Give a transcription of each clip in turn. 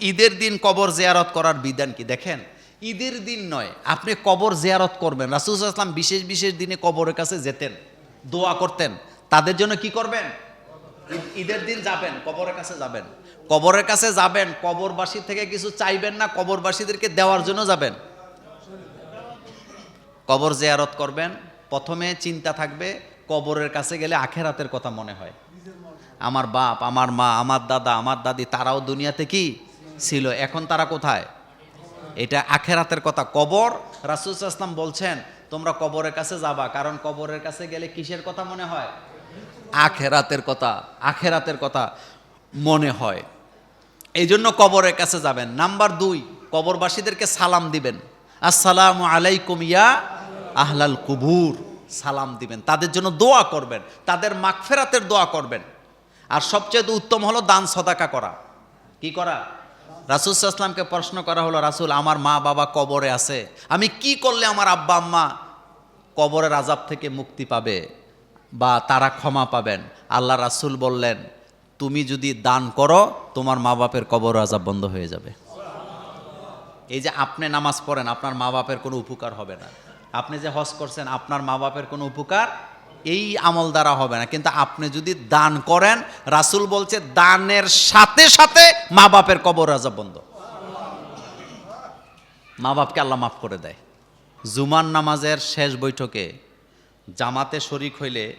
ঈদের দিন কবর জেয়ারত করার বিধান কি? দেখেন, ঈদের দিন নয়, আপনি কবর জেয়ারত করবেন। রাসুল আসলাম বিশেষ বিশেষ দিনে কবরের কাছে যেতেন, দোয়া করতেন। তাদের জন্য কি করবেন? ঈদের দিন যাবেন, কবরের কাছে যাবেন। কবরের কাছে যাবেন, কবরবাসী থেকে কিছু চাইবেন না, কবরবাসীদেরকে দেওয়ার জন্য যাবেন। কবর জেয়ারত করবেন, প্রথমে চিন্তা থাকবে, কবরের কাছে গেলে আখেরাতের কথা মনে হয়। আমার বাপ, আমার মা, আমার দাদা, আমার দাদি, তারাও দুনিয়াতে কি? ছিল, এখন তারা কোথায়? এটা আখেরাতের কথা। কবর, রাসুল ইসলাম বলছেন, তোমরা কবরের কাছে যাবা, কারণ কবরের কাছে গেলে কিসের কথা মনে হয়? আখেরাতের কথা আখেরাতের কথা মনে হয়। এই জন্য কবরের কাছে যাবেন। নাম্বার দুই, কবরবাসীদেরকে সালাম দিবেন। আসসালামু আলাইকুম ইয়া আহলাল কুবুর। সালাম দিবেন। তাদের জন্য দোয়া করবেন। তাদের মাগফেরাতের দোয়া করবেন। আর সবচেয়ে উত্তম হলো দান সদাকা করা। কি করা? রাসুল ইসলামকে প্রশ্ন করা হলো, রাসুল, আমার মা বাবা কবরে আছে। আমি কি করলে আমার আব্বা আম্মা কবরের আজাব থেকে মুক্তি পাবে বা তারা ক্ষমা পাবেন? আল্লাহ রাসুল বললেন, তুমি যদি দান করো, তোমার মা বাপের কবর আজাব বন্ধ হয়ে যাবে। এই যে আপনি নামাজ পড়েন, আপনার মা বাপের কোনো উপকার হবে না। আপনি যে হজ করছেন, আপনার মা বাপের কোনো উপকার এই আমল দ্বারা হবে না। কিন্তু আপনি যদি দান করেন, রাসুল বলছে, দানের সাথে সাথে মা বাপের কবর আজাব বন্ধ। মা বাপকে আল্লাহ মাফ করে দেয়। জুমান নামাজের শেষ বৈঠকে জামাতে শরিক হইলে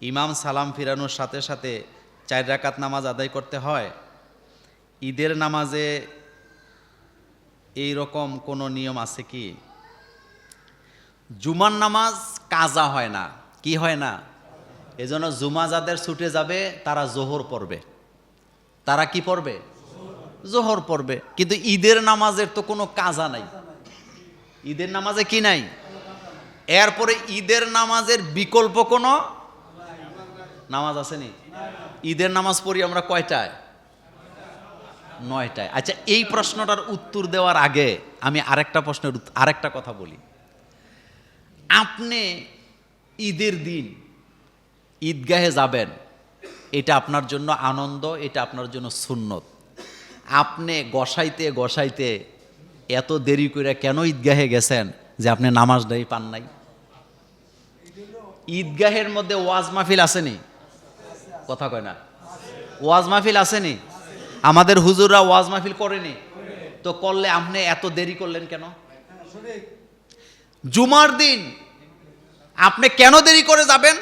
ইমাম সালাম ফিরানোর সাথে সাথে চার রাকাত নামাজ আদায় করতে হয়। ঈদের নামাজে এই রকম কোনো নিয়ম আছে কি? জুমার নামাজ কাজা হয় না। কি হয় না? এজন্য জুমা যাদের ছুটে যাবে, তারা জোহর পড়বে। তারা কি পড়বে? জোহর পড়বে। কিন্তু ঈদের নামাজের তো কোনো কাজা নাই। ঈদের নামাজে কি নাই? এরপরে ঈদের নামাজের বিকল্প কোনো নামাজ আসেনি? ঈদের নামাজ পড়ি আমরা কয়টায়? নয়টায়। আচ্ছা এই প্রশ্নটার উত্তর দেওয়ার আগে আমি আরেকটা প্রশ্নের আরেকটা কথা বলি। আপনি ঈদের দিন। ঈদগাহে যাবেন। এটা আপনার জন্য আনন্দ এটা আপনার জন্য সুন্নত। আপনি গসাইতে গসাইতে এত দেরি করে কেন ঈদগাহে গেছেন যে আপনি নামাজ নামাজটাই পান নাই? ঈদগাহের মধ্যে ওয়াজ মাহফিল আসেনি? কথা কয় না। ওয়াজ মাহফিল আসেনি? আমাদের হুজুররা ওয়াজ মাহফিল করেনি? তো করলে আপনি এত দেরি করলেন কেন? জুমার দিন আপনি কেন দেরি করে যাবেন?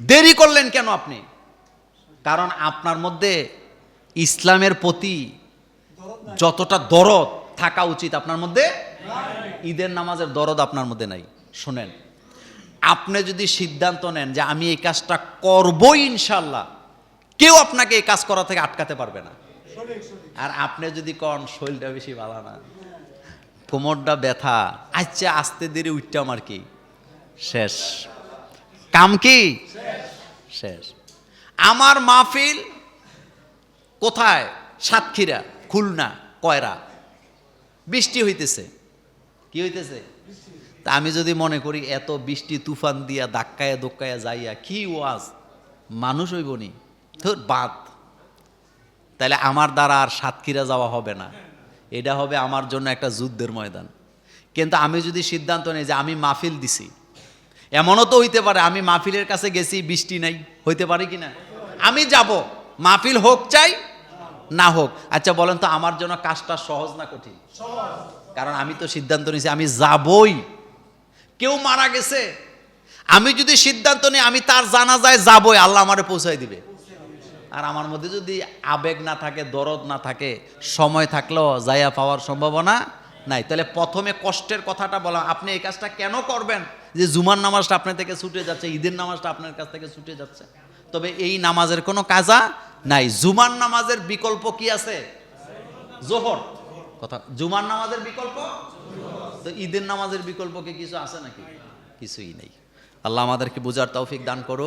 দেরি করলেন কেন আপনি? কারণ আপনার মধ্যে ইসলামের প্রতি যতটা দরদ থাকা উচিত আপনার মধ্যে, ঈদের নামাজের দরদ আপনার মধ্যে নাই। শোনেন, আপনি যদি সিদ্ধান্ত নেন যে আমি এই কাজটা করবই ইনশাল্লাহ কেউ আপনাকে এই কাজ করা থেকে আটকাতে পারবে না। আর আপনি যদি কন, শরীরটা বেশি ভালো না, কোমরটা ব্যথা আচ্ছা আস্তে দেরি উঠতাম আর কি। শেষ। কাম কি? শেষ। আমার মাহফিল কোথায়? সাতক্ষীরা, খুলনা, কয়রা? বৃষ্টি হইতেছে। কি হইতেছে? তা আমি যদি মনে করি, এত বৃষ্টি, তুফান দিয়া ধাক্কায় দোক্কায় যাইয়া কি ওয়াজ? মানুষ হইবনি তোর বাদ তাহলে আমার দ্বারা আর সাতক্ষীরা যাওয়া হবে না। এটা হবে আমার জন্য একটা যুদ্ধের ময়দান। কিন্তু আমি যদি সিদ্ধান্ত নিই যে আমি মাহফিল দিছি এমনও তো হইতে পারে, আমি মাহফিলের কাছে গেছি, বৃষ্টি নাই, হইতে পারে কি না আমি যাব, মাহফিল হোক চাই, না হোক। আচ্ছা বলেন তো, আমার জন্য কাজটা সহজ না কঠিন? কারণ আমি তো সিদ্ধান্ত নিয়েছি, আমি যাবই। কেউ মারা গেছে, আমি যদি সিদ্ধান্ত নিই, আমি তার জানা যায় যাবই, আল্লাহ আমারে পৌঁছাই দিবে। আর আমার মধ্যে যদি আবেগ না থাকে, দরদ না থাকে, সময় থাকলেও যাইয়া পাওয়ার সম্ভাবনা নাই। তাহলে প্রথমে কষ্টের কথাটা বলা, আপনি এই কাজটা কেন করবেন? যে জুমার নামাজটা আপনার থেকে ছুটে যাচ্ছে, ঈদের নামাজটা আপনার কাছ থেকে ছুটে যাচ্ছে। তবে এই নামাজের কোনো কাজা নাই। জুমার নামাজের বিকল্প কি আছে? জোহর। কথা, জুমার নামাজের বিকল্প? তো ঈদের নামাজের বিকল্প কি কিছু আছে নাকি? কিছুই নেই। আল্লাহ আমাদেরকে বোঝার তৌফিক দান করো